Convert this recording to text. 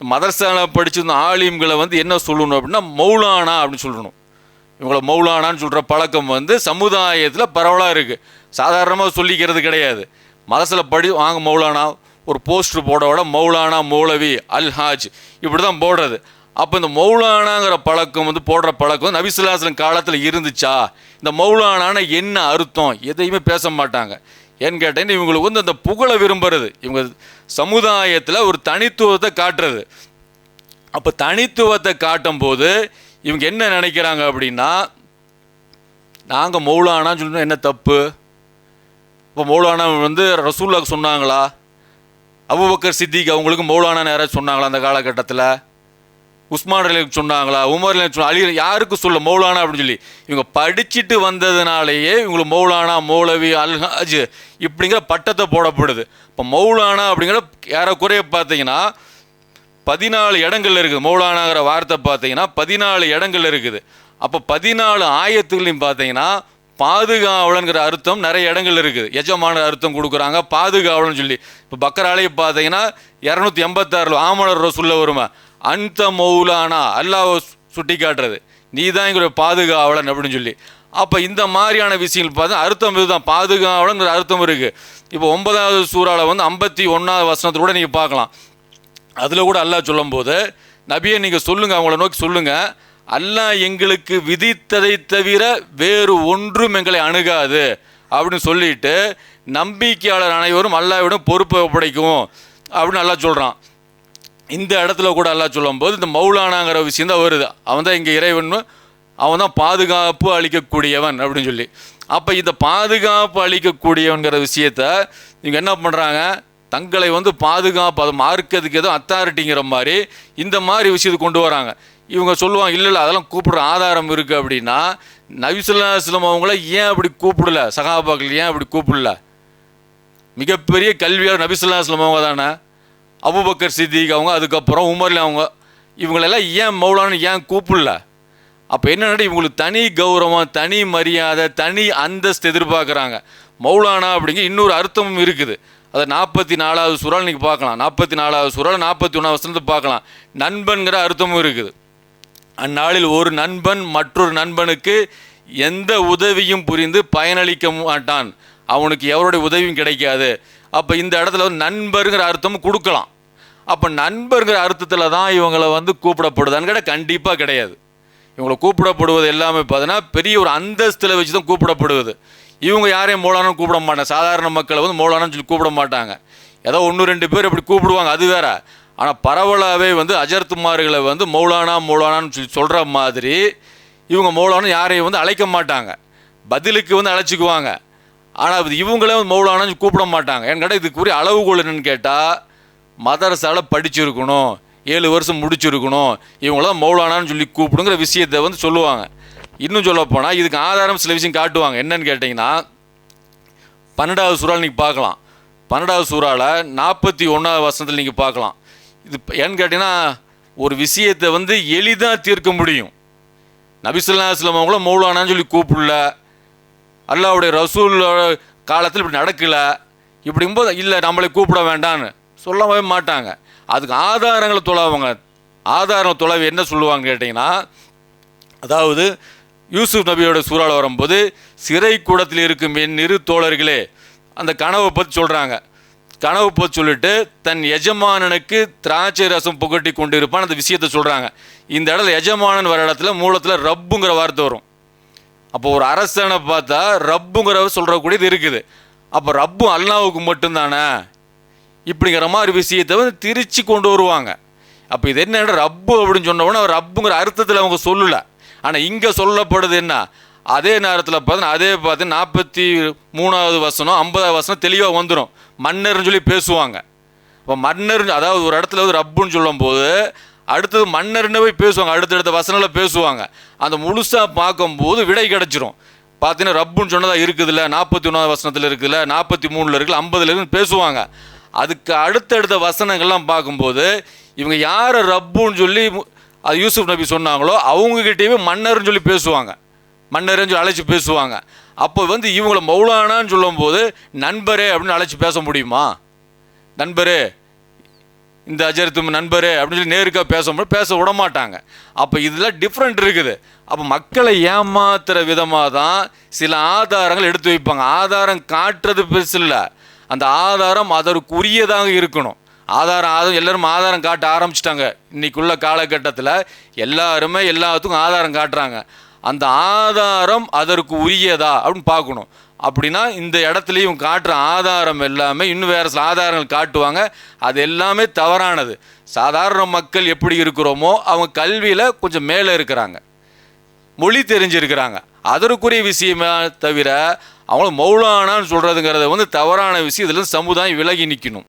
மதரசாவில் படிச்சிருந்த ஆலிம்களை வந்து என்ன சொல்லணும் அப்படின்னா மௌலானா அப்படின்னு சொல்லணும். இவங்கள மௌலானான்னு சொல்கிற பழக்கம் வந்து சமுதாயத்தில் பரவலாக இருக்குது சாதாரணமாக சொல்லிக்கிறது கிடையாது. மதரசில் படி வாங்க மௌலானா ஒரு போஸ்டர் போட விட மௌலானா மௌலவி அல் ஹாஜ் இப்படி தான் போடுறது. அப்போ இந்த மௌலானாங்கிற பழக்கம் வந்து போடுற பழக்கம் வந்து நபிசுல்லாஸ்லம் காலத்தில் இருந்துச்சா? இந்த மௌலானான என்ன அர்த்தம்? எதையுமே பேச மாட்டாங்க. ஏன்னு கேட்டேன்னு இவங்களுக்கு வந்து அந்த புகழை விரும்புறது. இவங்க சமுதாயத்தில் ஒரு தனித்துவத்தை காட்டுறது. அப்போ தனித்துவத்தை காட்டும்போது இவங்க என்ன நினைக்கிறாங்க அப்படின்னா நாங்கள் மௌலானான்னு சொல்லணும் என்ன தப்பு? இப்போ மௌலானா வந்து ரசூல்லாக்கு சொன்னாங்களா? அபுபக்கர் சித்திக் அவங்களுக்கு மௌலானா யாராச்சும் சொன்னாங்களா அந்த காலகட்டத்தில்? உஸ்மான் அலிக்கு சொன்னாங்களா உமர் அலி சொன்னா அலி யாருக்கு சொல்ல மௌலானா அப்படின்னு சொல்லி. இவங்க படிச்சுட்டு வந்ததுனாலேயே இவங்களுக்கு மௌலானா மௌலவி அல்ஹாஜ் இப்படிங்கிற பட்டத்தை போடப்படுது. இப்போ மௌலானா அப்படிங்கிற ஏறக்குறைய பார்த்தீங்கன்னா பதினாலு இடங்கள் இருக்குது. மௌலானாங்கிற வார்த்தை பார்த்தீங்கன்னா பதினாலு இடங்கள் இருக்குது. அப்போ பதினாலு ஆயத்துகளையும் பார்த்தீங்கன்னா பாதுகாவலங்கிற அர்த்தம் நிறைய இடங்கள் இருக்குது. எஜமான அர்த்தம் கொடுக்குறாங்க பாதுகாவலன்னு சொல்லி. இப்போ பக்கராலே பார்த்தீங்கன்னா இரநூத்தி எண்பத்தாறில் ஆமணர் ரசூலில் வருமா? அந்த மௌலானா அல்லாஹ் சுட்டி காட்டுறது நீ தான் எங்களுடைய பாதுகாவலன் அப்படின்னு சொல்லி. அப்போ இந்த மாதிரியான விஷயங்கள் பார்த்தா அர்த்தம் இதுதான். பாதுகாவலங்கிற அர்த்தம் இருக்குது இப்போ ஒன்பதாவது சூறாவில் வந்து ஐம்பத்தி ஒன்றாவது வசனத்தோட நீங்கள் பார்க்கலாம். அதில் கூட அல்லாஹ் சொல்லும்போது நபியை நீங்கள் சொல்லுங்கள் அவங்கள நோக்கி சொல்லுங்கள் அல்லாஹ் எங்களுக்கு விதித்ததை தவிர வேறு ஒன்றும் எங்களை அணுகாது. அப்படின்னு சொல்லிட்டு நம்பிக்கையாளர் அனைவரும் அல்லாவிடம் பொறுப்பை ஒப்படைக்கும் அப்படின்னு அல்லாஹ் சொல்கிறான் இந்த இடத்துல கூட அல்லாஹ் சொல்லும்போது இந்த மௌலானாங்கிற விஷயம் தான் வருது. அவன் தான் இங்கே இறைவன் அவன் தான் பாதுகாப்பு அளிக்கக்கூடியவன் அப்படின்னு சொல்லி. அப்போ இந்த பாதுகாப்பு அளிக்கக்கூடியவன்கிற விஷயத்த இவங்க என்ன பண்ணுறாங்க தங்களை வந்து பாதுகாப்பு அதை மார்க்கிறதுக்கு ஏதோ அத்தாரிட்டிங்கிற மாதிரி இந்த மாதிரி விஷயத்தை கொண்டு வராங்க. இவங்க சொல்லுவாங்க இல்லை இல்லை அதெல்லாம் கூப்பிடுற ஆதாரம் இருக்குது அப்படின்னா நபிசுல்லாஸ்லம் அவங்கள ஏன் அப்படி கூப்பிடல? சகாபாக்கள் ஏன் அப்படி கூப்பிடல? மிகப்பெரிய கல்வியாளர் நபிசுல்லாஸ்லம் அவங்க தானே. அபுபக்கர் சித்திக் அவங்க அதுக்கப்புறம் உமர்ல அவங்க. இவங்களெல்லாம் ஏன் மௌலான்னு ஏன் கூப்பிடல? அப்போ என்னன்னா இவங்களுக்கு தனி கௌரவம் தனி மரியாதை தனி அந்தஸ்து எதிர்பார்க்குறாங்க. மௌலானா அப்படிங்கிற இன்னொரு அர்த்தமும் இருக்குது. அதை நாற்பத்தி நாலாவது சுரால் நீங்கள் பார்க்கலாம். நாற்பத்தி நாலாவது சுரால் நாற்பத்தி ஒன்றாவது வசனத்தை பார்க்கலாம். நண்பன்கிற அர்த்தமும் இருக்குது. அந்நாளில் ஒரு நண்பன் மற்றொரு நண்பனுக்கு எந்த உதவியும் புரிந்து பயனளிக்க மாட்டான். அவனுக்கு எவருடைய உதவியும் கிடைக்காது. அப்போ இந்த இடத்துல வந்து நண்பருங்கிற அர்த்தமும் கொடுக்கலாம். அப்போ நண்பர்கள் அர்த்தத்தில் தான் இவங்களை வந்து கூப்பிடப்படுதான்னு கேட்டால் கண்டிப்பாக கிடையாது. இவங்களை கூப்பிடப்படுவது எல்லாமே பார்த்தீங்கன்னா பெரிய ஒரு அந்தஸ்தில் வச்சு தான் கூப்பிடப்படுவது. இவங்க யாரையும் மோளானும் கூப்பிட மாட்டாங்க. சாதாரண மக்களை வந்து மூலானும் சொல்லி கூப்பிட மாட்டாங்க. ஏதோ ஒன்று ரெண்டு பேர் அப்படி கூப்பிடுவாங்க அது வேற. ஆனால் பரவலாகவே வந்து அஜர்த்துமார்களை வந்து மௌலானா மௌலானான்னு சொல்லி சொல்கிற மாதிரி இவங்க மௌலானு யாரையும் வந்து அழைக்க மாட்டாங்க. பதிலுக்கு வந்து அழைச்சிக்குவாங்க. ஆனால் அது இவங்களே வந்து மௌலானான்னு கூப்பிட மாட்டாங்க. ஏன்னு கேட்டால் இதுக்குரிய அளவுகோல் என்னன்னு கேட்டால் மதரசால படிச்சிருக்கணும் ஏழு வருஷம் முடிச்சிருக்கணும் இவங்களாம் மௌலானான்னு சொல்லி கூப்பிடுங்கிற விஷயத்தை வந்து சொல்லுவாங்க. இன்னும் சொல்ல போனால் இதுக்கு ஆதாரம் சில விஷயம் காட்டுவாங்க. என்னன்னு கேட்டிங்கன்னா பன்னெண்டாவது சூறால் நீங்கள் பார்க்கலாம். பன்னெண்டாவது சூறாவில் நாற்பத்தி ஒன்றாவது வருஷத்தில் நீங்கள் பார்க்கலாம். இது ஏன்னு கேட்டிங்கன்னா ஒரு விஷயத்தை வந்து எளிதாக தீர்க்க முடியும். நபிசுல்லாஸ்லம் அவங்கள மௌலானான்னு சொல்லி கூப்பிடல. அல்லாவுடைய ரசூல் காலத்தில் இப்படி நடக்கல. இப்படிங்கும்போது இல்லை நம்மளை கூப்பிட வேண்டான்னு சொல்லவே மாட்டாங்க. அதுக்கு ஆதாரங்களை தொலைவாங்க ஆதாரம் தொலைவு என்ன சொல்லுவாங்க கேட்டிங்கன்னா அதாவது யூசுப் நபியோட சூறால் வரும்போது சிறை கூடத்தில் இருக்கும் என் இரு தோழர்களே அந்த கனவை பற்றி சொல்கிறாங்க கனவு பற்றி சொல்லிட்டு தன் எஜமானனுக்கு திராட்சை ரசம் புகட்டி கொண்டு இருப்பான் அந்த விஷயத்த சொல்கிறாங்க இந்த இடத்துல எஜமானன் வர இடத்துல மூலத்தில் ரப்புங்கிற வார்த்தை வரும். அப்போ ஒரு அரசனை பார்த்தா ரப்புங்கிற சொல்கிறக்கூடியது இருக்குது. அப்போ ரப்பும் அல்லாவுக்கு மட்டும்தானே? இப்படிங்கிற மாதிரி விஷயத்தை வந்து திரிச்சு கொண்டு வருவாங்க. அப்போ இது என்ன ரப்பு அப்படின்னு சொன்னவொடனே அவர் ரப்புங்கிற அர்த்தத்தில் அவங்க சொல்லலை. ஆனால் இங்கே சொல்லப்படுது என்ன? அதே நேரத்தில் பார்த்தீங்கன்னா அதே பார்த்து நாற்பத்தி மூணாவது வசனம் ஐம்பதாவது வசனம் தெளிவாக வந்துடும் மன்னர்னு சொல்லி பேசுவாங்க. இப்போ மன்னர் அதாவது ஒரு இடத்துல வந்து ரப்புன்னு சொல்லும்போது அடுத்தது மன்னர்னு போய் பேசுவாங்க. அடுத்தடுத்த வசனங்களில் பேசுவாங்க. அந்த முழுசாக பார்க்கும்போது விடை கிடச்சிரும். பார்த்தீங்கன்னா ரப்புன்னு சொன்னதாக இருக்குதுல்ல நாற்பத்தி ஒன்றாவது வசனத்தில் இருக்குதுல்ல நாற்பத்தி மூணில் இருக்குல்ல ஐம்பதுல இருக்குன்னு பேசுவாங்க. அதுக்கு அடுத்தடுத்த வசனங்கள்லாம் பார்க்கும்போது இவங்க யாரை ரப்புன்னு சொல்லி அது யூசுப் நபி சொன்னாங்களோ அவங்கக்கிட்டேயுமே மன்னர்னு சொல்லி பேசுவாங்க. மன்னர்னு சொல்லி அழைச்சி பேசுவாங்க. அப்போ வந்து இவங்கள மௌலானான்னு சொல்லும்போது நண்பரே அப்படின்னு அழைச்சி பேச முடியுமா? நண்பரே இந்த அஜரத்து நண்பரே அப்படின்னு சொல்லி நேருக்காக பேசும்போது பேச விட மாட்டாங்க அப்போ இதில் டிஃப்ரெண்ட் இருக்குது. அப்போ மக்களை ஏமாத்துகிற விதமாக தான் சில ஆதாரங்கள் எடுத்து வைப்பாங்க. ஆதாரம் காட்டுறது பெருசு இல்லை. அந்த ஆதாரம் அதற்குரியதாக இருக்கணும். ஆதாரம் ஆதாரம் எல்லோரும் ஆதாரம் காட்ட ஆரம்பிச்சிட்டாங்க. இன்றைக்குள்ள காலகட்டத்தில் எல்லாருமே எல்லாத்துக்கும் ஆதாரம் காட்டுறாங்க. அந்த ஆதாரம் அதற்கு உரியதா அப்படின்னு பார்க்கணும். அப்படின்னா இந்த இடத்துலையும் காட்டுற ஆதாரம் எல்லாமே இன்னும் வேறு சில ஆதாரங்கள் காட்டுவாங்க. அது எல்லாமே தவறானது. சாதாரண மக்கள் எப்படி இருக்கிறோமோ அவங்க கல்வியில் கொஞ்சம் மேலே இருக்கிறாங்க. மொழி தெரிஞ்சிருக்கிறாங்க. அதற்குரிய விஷயமா தவிர அவங்கள மௌலானான்னு சொல்கிறதுங்கிறத வந்து தவறான விஷயம். இதில் சமுதாயம் விலகி நிற்கணும்